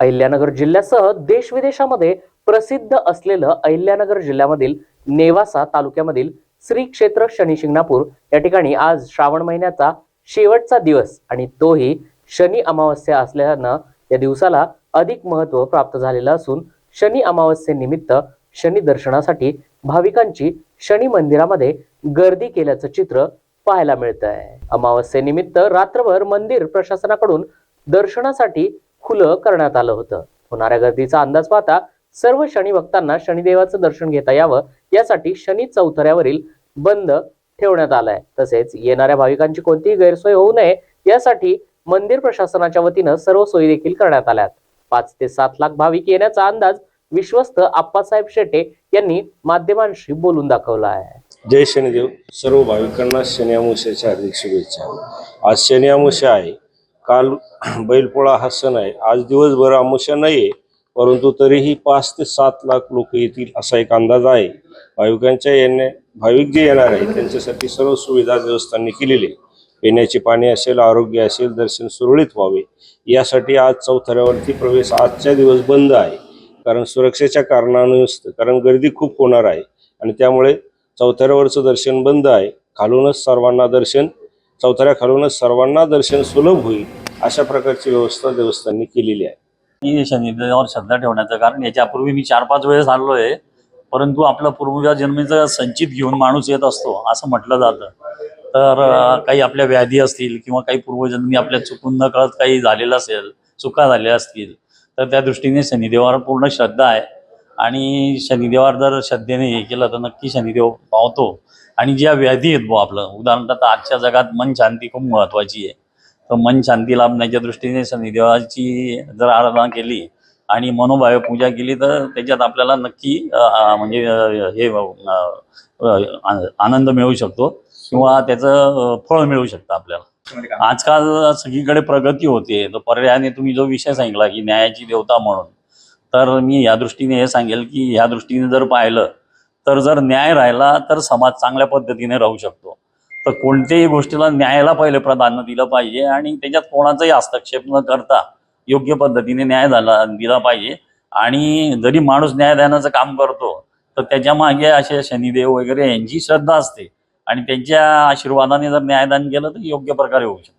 अहिल्यानगर जिल्ह्यासह देश विदेशामध्ये प्रसिद्ध असलेलं अहिल्यानगर जिल्ह्यामधील नेवासा तालुक्यामधील श्री क्षेत्र शनी शिंगणापूर. या ठिकाणी आज श्रावण महिन्याचा शेवटचा दिवस आणि तोही शनी अमावस्या असल्यानं या दिवसाला अधिक महत्त्व प्राप्त झालेलं असून शनी अमावस्येनिमित्त शनी दर्शनासाठी भाविकांची शनी मंदिरामध्ये गर्दी केल्याचं चित्र पाहायला मिळत आहे अमावस्येनिमित्त रात्रभर मंदिर प्रशासनाकडून दर्शनासाठी खुलं करण्यात आलं होतं. होणाऱ्या गर्दीचा अंदाज पाहता सर्व शनी भक्तांना शनिदेवाचं दर्शन घेता यावं यासाठी शनी चौथऱ्यावरील बंद ठेवण्यात आलाय. तसेच येणाऱ्या भाविकांची कोणतीही गैरसोय होऊ नये यासाठी मंदिर प्रशासनाच्या वतीनं सर्व सोयी देखील करण्यात आल्यात. पाच ते सात लाख भाविक येण्याचा अंदाज विश्वस्त आप्पासाहेब शेटे यांनी माध्यमांशी बोलून दाखवला आहे. जय शनिदेव. सर्व भाविकांना शनी हार्दिक शुभेच्छा. आज शनी आहे. काल बैलपोळा हा सण आहे. आज दिवसभर अमावस्या नाही आहे परंतु तरीही पाच ते सात लाख लोक येतील असा एक अंदाज आहे. भाविकांच्या येण्या भाविक जे येणार आहे त्यांच्यासाठी सर्व सुविधा व्यवस्थांनी केलेली आहे. पिण्याचे पाणी असेल आरोग्य असेल दर्शन सुरळीत व्हावे. यासाठी आज चौथऱ्यावरती प्रवेश आजच्या दिवस बंद आहे. कारण सुरक्षेच्या कारणानुसार कारण गर्दी खूप होणार आहे. आणि त्यामुळे चौथऱ्यावरचं दर्शन बंद आहे. खालूनच सर्वांना दर्शन चौथऱ्या खालूनच सर्वांना दर्शन सुलभ होईल. अशा प्रकारची व्यवस्था देवस्थाननी केलेली आहे. मी शनिदेवावर श्रद्धा ठेवण्याचं कारण याच्यापूर्वी मी चार पाच वेळेस आलोय परंतु आपलं पूर्वजा जन्मेचं संचित घेऊन माणूस येत असतो असं म्हटलं जातं. तर काही आपल्या व्याधी असतील किंवा काही पूर्वजन्मी आपल्या चुकून न कळत काही झालेलं असेल चुका झाल्या असतील तर त्या दृष्टीने शनिदेवावर पूर्ण श्रद्धा आहे. आणि शनिदेवावर जर श्रद्धेने हे केलं तर नक्की शनिदेव पावतो. आणि ज्या व्याधी आहेत बुवा आपलं उदाहरणार्थ आजच्या जगात मन शांती खूप महत्वाची आहे. तर मन शांती लाभण्याच्या दृष्टीने शनिदेवाची जर आराधना केली आणि मनोभावे पूजा केली तर त्याच्यात आपल्याला नक्की म्हणजे हे आनंद मिळू शकतो किंवा त्याचं फळ मिळू शकतं आपल्याला. आजकाल सगळीकडे प्रगती होते. तर पर्यायाने तुम्ही जो विषय सांगितला की न्यायाची देवता म्हणून तर मी या दृष्टीने हे सांगेल की या दृष्टीने जर पाहिलं तर जर न्याय राहिला तर समाज चांगल्या पद्धतीने राहू शकतो. तर कोणत्याही गोष्टीला न्यायाला पहिले प्राधान्य दिलं पाहिजे आणि त्याच्यात कोणाचाही हस्तक्षेप न करता योग्य पद्धतीने न्याय झाला दिला पाहिजे. आणि जरी माणूस न्यायदानाचं काम करतो तर त्याच्यामागे असे शनिदेव वगैरे यांची श्रद्धा असते. आणि त्यांच्या आशीर्वादाने जर न्यायदान केलं तर योग्य प्रकारे होऊ शकतं.